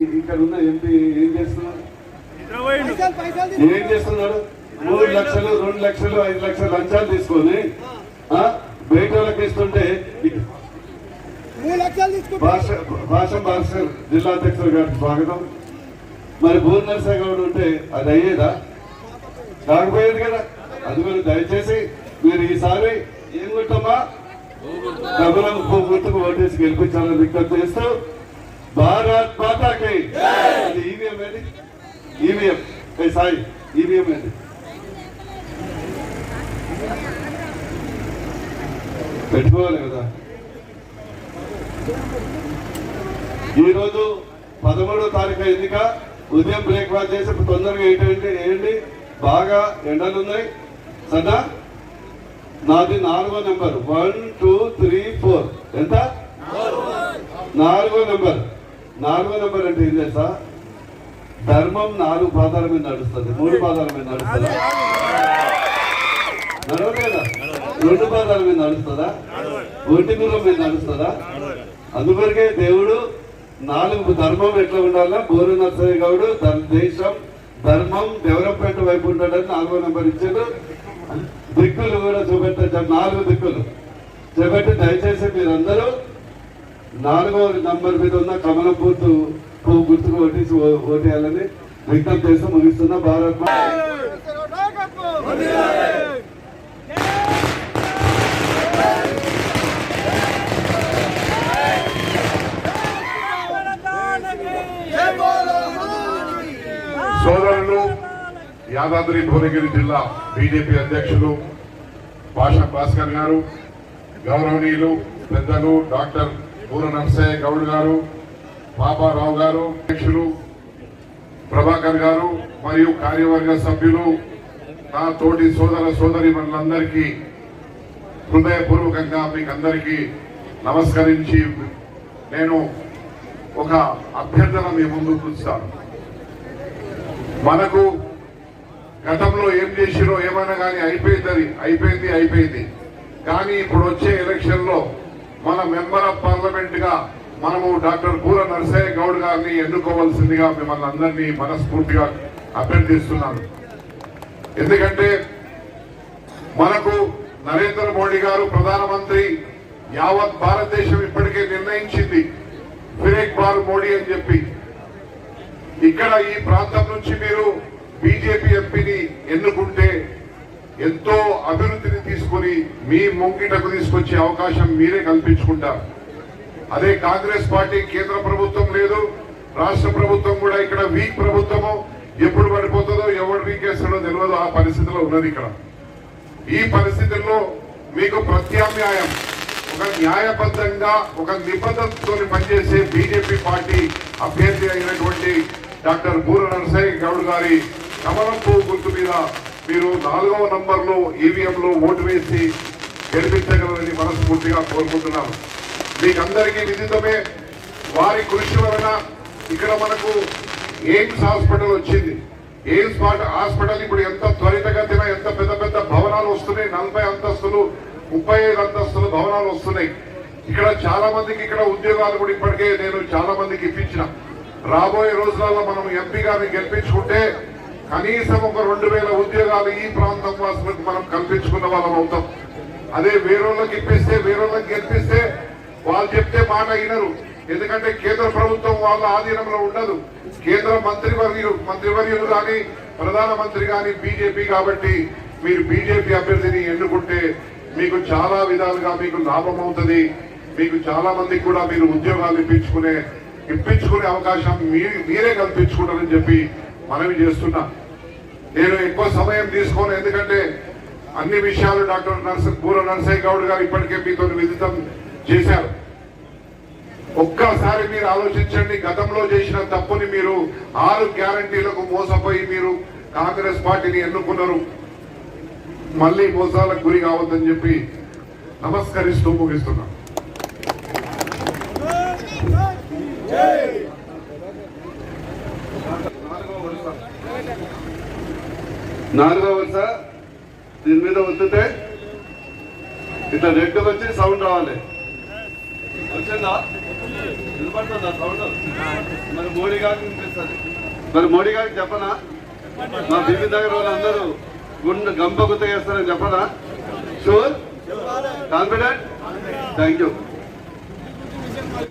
ఇక్కడ ఉన్న ఎంపీ ఏం చేస్తున్నారు? ఏం చేస్తున్నాడు మూడు లక్షలు రెండు లక్షలు ఐదు లక్షలు లంచాలు తీసుకొని ఆ, బయట వాళ్ళకి ఇస్తుంటే భాష భాష జిల్లా అధ్యక్షుడు గారికి స్వాగతం. మరి భూర్ నరసింహ గౌడ్ ఉంటే అది అయ్యేదా? కాకపోయేది కదా. అందుకని దయచేసి మీరు ఈసారి ఏం కొట్టమ్మా? డబ్బులకు గుర్తుకు ఓటేసి గెలిపించాలని విజ్ఞప్తి చేస్తూ అది ఈవీఎం ఏ సాయి ఈవీఎం ఏది పెట్టుకోవాలి కదా. ఈ రోజు పదమూడో తారీఖు ఎన్నిక ఉదయం బ్రేక్ఫాస్ట్ చేసి తొందరగా ఏంటంటే ఏంటి? బాగా ఎండలు ఉన్నాయి. సదా నాది నాలుగో number. One two three four. ఎంత? నాలుగో నెంబర్. నాలుగో నెంబర్ అంటే ఏం తెలుసా? ధర్మం నాలుగు పాదాల మీద నడుస్తుంది. మూడు పాదాల మీద నడుస్తుంది? నడవలేదా? రెండు పాదాల మీద నడుస్తుందా? ఒంటి గుర్రం మీద నడుస్తుందా? అందువరకే దేవుడు నాలుగు ధర్మం ఎట్లా ఉండాలా? బోరు నరసయ్య గౌడు ధర్- దేశం ధర్మం డెవలప్మెంట్ వైపు ఉండడానికి నాలుగో నెంబర్ ఇచ్చాడు. దిక్కులు కూడా చూపెట్టారు నాలుగు దిక్కులు. చూపెట్టి దయచేసి మీరందరూ నాలుగో నంబర్ మీద ఉన్న కమలం పూర్తు పువ్వు గుర్తుకు ఓటేసి ఓటేయాలని విజ్ఞప్తి చేస్తూ ముగిస్తున్న. భారత్ సోదరులు యాదాద్రి భువనగిరి జిల్లా బీజేపీ అధ్యక్షులు భాష భాస్కర్ గారు గౌరవనీయులు పెద్దలు డాక్టర్ పూర నరసయ్య గౌడ్ గారు బాబారావు గారు అధ్యక్షులు ప్రభాకర్ గారు మరియు కార్యవర్గ సభ్యులు నా తోటి సోదర సోదరి మనందరికీ హృదయపూర్వకంగా మీకు అందరికీ నమస్కరించి నేను ఒక అభ్యర్థన మీ ముందు చూస్తాను మనకు గతంలో ఏం చేసిరో ఏమైనా కానీ అయిపోయింది అయిపోయింది అయిపోయింది. కానీ ఇప్పుడు వచ్చే ఎలక్షన్లో మన మెంబర్ ఆఫ్ పార్లమెంట్గా మనము డాక్టర్ బూర నరసయ్య గౌడ్ గారిని ఎన్నుకోవాల్సిందిగా మిమ్మల్ని అందరినీ మనస్ఫూర్తిగా అభ్యర్థిస్తున్నాను. ఎందుకంటే మనకు నరేంద్ర మోడీ గారు ప్రధానమంత్రి యావత్ భారతదేశం ఇప్పటికే నిర్ణయించింది. ఫిరేక్ బార్ మోడీ అని చెప్పి. ఇక్కడ ఈ ప్రాంతం నుంచి మీరు బీజేపీ ఎంపీని ఎన్నుకుంటే ఎంతో అభివృద్ధిని తీసుకొని మీ ముంగిటకు తీసుకొచ్చే అవకాశం మీరే కల్పించుకుంటారు. అదే కాంగ్రెస్ పార్టీ కేంద్ర ప్రభుత్వం లేదు రాష్ట్ర ప్రభుత్వం కూడా ఇక్కడ వీక్ ప్రభుత్వము. ఎప్పుడు పడిపోతుందో ఎవరు వీకేస్తాడో తెలియదు ఆ పరిస్థితిలో ఉన్నది ఇక్కడ. ఈ పరిస్థితుల్లో మీకు ప్రత్యామ్నాయం. ఒక న్యాయబద్ధంగా ఒక నిబద్ధతతో పనిచేసే బీజేపీ పార్టీ అభ్యర్థి అయినటువంటి డాక్టర్ బూర నరసయ్య గౌడ్ గారి కమలం పువ్వు గుర్తు మీద మీరు నాలుగవ నంబర్లో ఈవీఎంలో ఓటు వేసి గెలిపించగలరని మనస్ఫూర్తిగా కోరుకుంటున్నాను. మీకందరికీ విదితమే వారి కృషి వలన ఇక్కడ మనకు ఎయిమ్స్ హాస్పిటల్ వచ్చింది. ఎయిమ్స్ హాస్పిటల్ ఇప్పుడు ఎంత త్వరితగతిన ఎంత పెద్ద పెద్ద భవనాలు వస్తున్నాయి. నలభై అంతస్తులు ముప్పై ఐదు అంతస్తులు భవనాలు వస్తున్నాయి. ఇక్కడ చాలా మందికి ఇక్కడ ఉద్యోగాలు కూడా ఇప్పటికే నేను చాలా మందికి ఇప్పించిన. రాబోయే రోజులలో మనం ఎంపీ గారిని గెలిపించుకుంటే కనీసం ఒక రెండు వేల ఉద్యోగాలు ఈ ప్రాంతం వాసులకు మనం కల్పించుకున్న వాళ్ళం అవుతాం. అదే వేరేళ్ళకి ఇప్పిస్తే వేరేళ్ళకి గెలిపిస్తే వాళ్ళు చెప్తే మాట వినరు. ఎందుకంటే కేంద్ర ప్రభుత్వం వాళ్ళ ఆధీనంలో ఉండదు. కేంద్ర మంత్రివర్యులు మంత్రివర్యులు కానీ ప్రధానమంత్రి కానీ బీజేపీ కాబట్టి మీరు బీజేపీ అభ్యర్థిని ఎన్నుకుంటే మీకు చాలా విధాలుగా మీకు లాభం అవుతుంది. మీకు చాలా మందికి కూడా మీరు ఉద్యోగాలు ఇప్పించుకునే ఇప్పించుకునే అవకాశం మీరు మీరే కల్పించుకుంటారని చెప్పి మనవి చేస్తున్నా. నేను ఎక్కువ సమయం తీసుకోను. ఎందుకంటే అన్ని విషయాలు డాక్టర్ నర్స పూర్వ నర్సయ్య గౌడ్ గారు ఇప్పటికే మీతో విదితం. చేశారు. ఒక్కసారి మీరు ఆలోచించండి గతంలో చేసిన తప్పుని మీరు ఆరు గ్యారంటీలకు మోసపోయి మీరు కాంగ్రెస్ పార్టీని ఎన్నుకున్నారు. మళ్ళీ మోసాలకు గురి కావద్దని చెప్పి నమస్కరిస్తూ ముగిస్తున్నా. నాలుగో వరుస దీని మీద వస్తుంటే ఇట్లా రెడ్ వచ్చి సౌండ్ రావాలి. వచ్చిందా వినపడుతుందా? సౌండ్? మరి మోడీ గారికి వినిపిస్తుంది. మరి మోడీ గారికి చెప్పనా? మా బీబీ దగ్గర వాళ్ళందరూ గుండె గంప గుత్త చేస్తారని చెప్పనా? Sure confident thank you